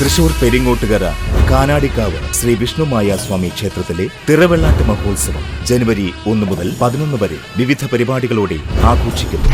തൃശൂർ പെരിങ്ങോട്ടുകര കാനാടിക്കാവ് ശ്രീ വിഷ്ണുമായ സ്വാമി ക്ഷേത്രത്തിലെ തിറവെള്ളാട്ട് മഹോത്സവം ജനുവരി ഒന്ന് മുതൽ പതിനൊന്ന് വരെ വിവിധ പരിപാടികളോടെ ആഘോഷിക്കുന്നു.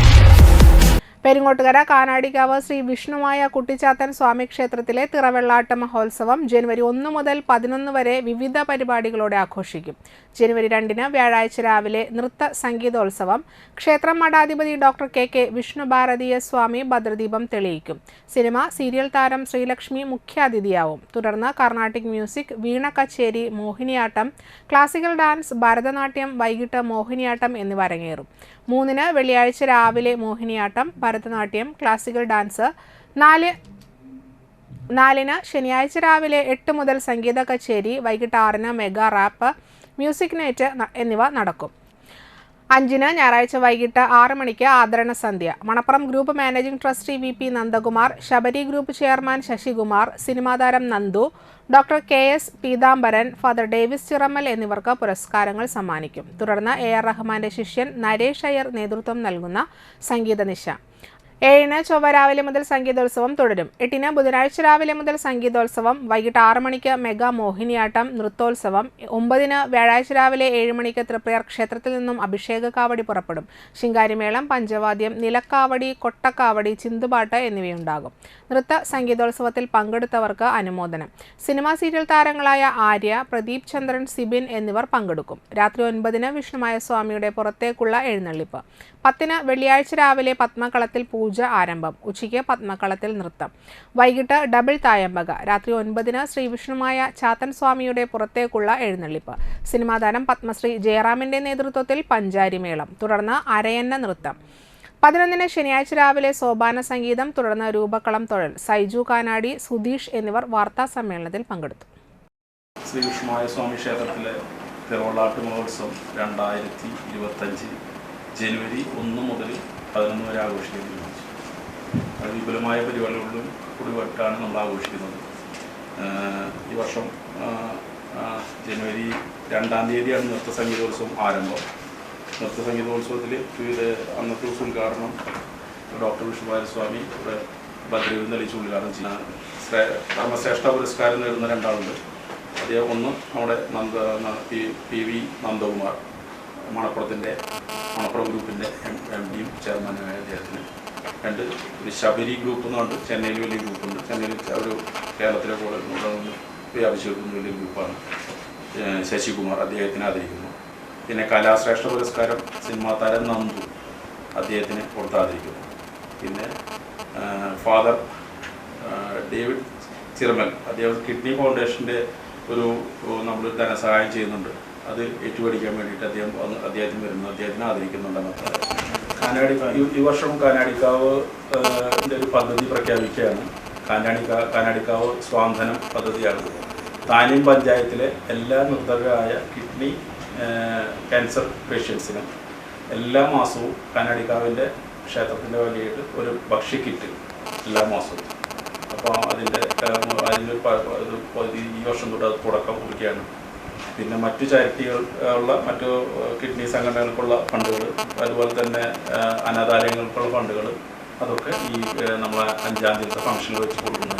പെരിങ്ങോട്ടുകര കാനാടിക്കാവ് ശ്രീ വിഷ്ണുവായ കുട്ടിച്ചാത്തൻ സ്വാമി ക്ഷേത്രത്തിലെ തിറവെള്ളാട്ട മഹോത്സവം ജനുവരി ഒന്ന് മുതൽ പതിനൊന്ന് വരെ വിവിധ പരിപാടികളോടെ ആഘോഷിക്കും. ജനുവരി രണ്ടിന് വ്യാഴാഴ്ച രാവിലെ നൃത്ത സംഗീതോത്സവം. ക്ഷേത്രം മഠാധിപതി doctor K K Vishnu Bharatiya Swami ഭദ്രദീപം തെളിയിക്കും. സിനിമ സീരിയൽ താരം ശ്രീലക്ഷ്മി മുഖ്യാതിഥിയാവും. തുടർന്ന് കർണാട്ടിക് മ്യൂസിക് വീണ കച്ചേരി മോഹിനിയാട്ടം ക്ലാസിക്കൽ ഡാൻസ് ഭരതനാട്യം വൈകിട്ട് മോഹിനിയാട്ടം എന്നിവ അരങ്ങേറും. മൂന്നിന് വെള്ളിയാഴ്ച രാവിലെ മോഹിനിയാട്ടം ഭരതനാട്യം ക്ലാസിക്കൽ ഡാൻസ് നാല് നാലിന് ശനിയാഴ്ച രാവിലെ എട്ട് മുതൽ സംഗീത കച്ചേരി വൈകിട്ട് ആറിന് മെഗാ റാപ്പ് മ്യൂസിക് നൈറ്റ് എന്നിവ നടക്കും. അഞ്ചിന് ഞായറാഴ്ച വൈകിട്ട് ആറ് മണിക്ക് ആദരണ സന്ധ്യ. Manappuram group managing trustee V P Nandakumar Sabari group chairman Sasikumar സിനിമാതാരം Nandu doctor K S Peethambaran father Davis Chirammal എന്നിവർക്ക് പുരസ്കാരങ്ങൾ സമ്മാനിക്കും. തുടർന്ന് എ ആർ റഹ്മാന്റെ ശിഷ്യൻ നരേഷ് അയ്യർ നേതൃത്വം നൽകുന്ന സംഗീത നിശ. ഏഴിന് ചൊവ്വ രാവിലെ മുതൽ സംഗീതോത്സവം തുടരും. എട്ടിന് ബുധനാഴ്ച രാവിലെ മുതൽ സംഗീതോത്സവം വൈകിട്ട് ആറ് മണിക്ക് മെഗാ മോഹിനിയാട്ടം നൃത്തോത്സവം ഒമ്പതിന് വ്യാഴാഴ്ച രാവിലെ ഏഴ് മണിക്ക് തൃപ്രയർ ക്ഷേത്രത്തിൽ നിന്നും അഭിഷേക കാവടി പുറപ്പെടും. ശിങ്കാരിമേളം പഞ്ചവാദ്യം നിലക്കാവടി കൊട്ടക്കാവടി ചിന്തുപാട്ട് എന്നിവയുണ്ടാകും. നൃത്ത സംഗീതോത്സവത്തിൽ പങ്കെടുത്തവർക്ക് അനുമോദനം. സിനിമാ സീരിയൽ താരങ്ങളായ ആര്യ പ്രദീപ് ചന്ദ്രൻ സിബിൻ എന്നിവർ പങ്കെടുക്കും. രാത്രി ഒൻപതിന് വിഷ്ണുമായ സ്വാമിയുടെ പുറത്തേക്കുള്ള എഴുന്നള്ളിപ്പ്. പത്തിന് വെള്ളിയാഴ്ച രാവിലെ പത്മകളത്തിൽ പൂജ ആരംഭം. ഉച്ചയ്ക്ക് പത്മക്കളത്തിൽ നൃത്തം. വൈകിട്ട് ഡബിൾ തായമ്പക. രാത്രി ഒൻപതിന് ശ്രീ വിഷ്ണുമായ ചാത്തൻ സ്വാമിയുടെ പുറത്തേക്കുള്ള എഴുന്നള്ളിപ്പ്. സിനിമാതാരം പത്മശ്രീ ജയറാമിന്റെ നേതൃത്വത്തിൽ പഞ്ചാരിമേളം തുടർന്ന് അരയന്ന നൃത്തം. പതിനൊന്നിന് ശനിയാഴ്ച രാവിലെ സോപാന സംഗീതം തുടർന്ന് രൂപക്കളം തൊഴൽ. സൈജു കാനാടി സുധീഷ് എന്നിവർ വാർത്താ സമ്മേളനത്തിൽ പങ്കെടുത്തു. ശ്രീ വിഷ്ണുമായ സ്വാമി ക്ഷേത്രത്തിലെ തിരുവള്ളാട്ട് മഹോത്സവം രണ്ടായിരത്തി ഇരുപത്തഞ്ച് ജനുവരി ഒന്ന് മുതൽ പതിനൊന്ന് വരെ അത് വിപുലമായ പരിപാടികളിലും കൂടിവട്ടാണ് നമ്മൾ ആഘോഷിക്കുന്നത്. ഈ വർഷം ജനുവരി രണ്ടാം തീയതിയാണ് നൃത്ത സംഗീതോത്സവം ആരംഭം. നൃത്ത സംഗീതോത്സവത്തിൽ അന്നത്തെ ദിവസം ഉദ്ഘാടനം ഡോക്ടർ വിഷ്ണുപാലസ്വാമി ഇവിടെ ഭദ്രവിൽ തെളിയിച്ച് ഉദ്ഘാടനം ചെയ്യുന്ന ശ്രേ- ധർമ്മശ്രേഷ്ഠ പുരസ്കാരം നേടുന്ന രണ്ടാളുണ്ട്. അതേ ഒന്ന് നമ്മുടെ നന്ദ പി വി നന്ദകുമാർ മണപ്പുറത്തിന്റെ മണപ്പുറം ഗ്രൂപ്പിന്റെ എം ഡിയും ചെയർമാനുമായ അദ്ദേഹത്തിന് രണ്ട് ഒരു ശബരി ഗ്രൂപ്പ് എന്ന് പറഞ്ഞിട്ട് ചെന്നൈയിൽ വലിയ ഗ്രൂപ്പുണ്ട് ചെന്നൈയിൽ ഒരു കേരളത്തിലെ പോലെ വ്യാപിച്ചെടുക്കുന്ന വലിയ ഗ്രൂപ്പാണ് ശശികുമാർ അദ്ദേഹത്തിനെ ആദരിക്കുന്നു. പിന്നെ കലാശ്രേഷ്ഠ പുരസ്കാരം സിനിമാ താരം നന്ദു അദ്ദേഹത്തിന് കൊടുത്താതിരിക്കുന്നു പിന്നെ ഫാദർ ഡേവിഡ് ചിറമൽ അദ്ദേഹം കിഡ്നി ഫൗണ്ടേഷന്റെ ഒരു നമ്മൾ ധനസഹായം ചെയ്യുന്നുണ്ട്. അത് ഏറ്റുപടിക്കാൻ വേണ്ടിയിട്ട് അദ്ദേഹം അദ്ദേഹത്തിന് വരുന്നു. അദ്ദേഹത്തിനെ ആദരിക്കുന്നുണ്ടെന്നൊക്കെ കാനാടി ഈ- വർഷം കാനാടിക്കാവ് ഒരു പദ്ധതി പ്രഖ്യാപിക്കുകയാണ്. കാനാടിക്കാ കാനാടിക്കാവ് സ്വാന്തനം പദ്ധതിയാണ് താനീം പഞ്ചായത്തിലെ എല്ലാ നിർദ്ധകരായ കിഡ്നി ക്യാൻസർ പേഷ്യൻസിനും എല്ലാ മാസവും കാനാടിക്കാവിന്റെ ക്ഷേത്രത്തിന്റെ വകയായിട്ട് ഒരു ഭക്ഷ്യ കിറ്റ് എല്ലാ മാസവും. അപ്പോൾ അതിന്റെ അതിന്റെ ഈ വർഷം തൊട്ട് തുടക്കം കുറിക്കുകയാണ്. പിന്നെ മറ്റു ചാരിറ്റികൾ ഉള്ള മറ്റു കിഡ്നി സംഘടനകൾക്കുള്ള ഫണ്ടുകൾ അതുപോലെ തന്നെ അനാഥാലയങ്ങൾക്കുള്ള ഫണ്ടുകൾ അതൊക്കെ ഈ നമ്മളെ അഞ്ചാം തീയതി ഫംഗ്ഷനിൽ വെച്ച് കൊടുക്കുന്നത്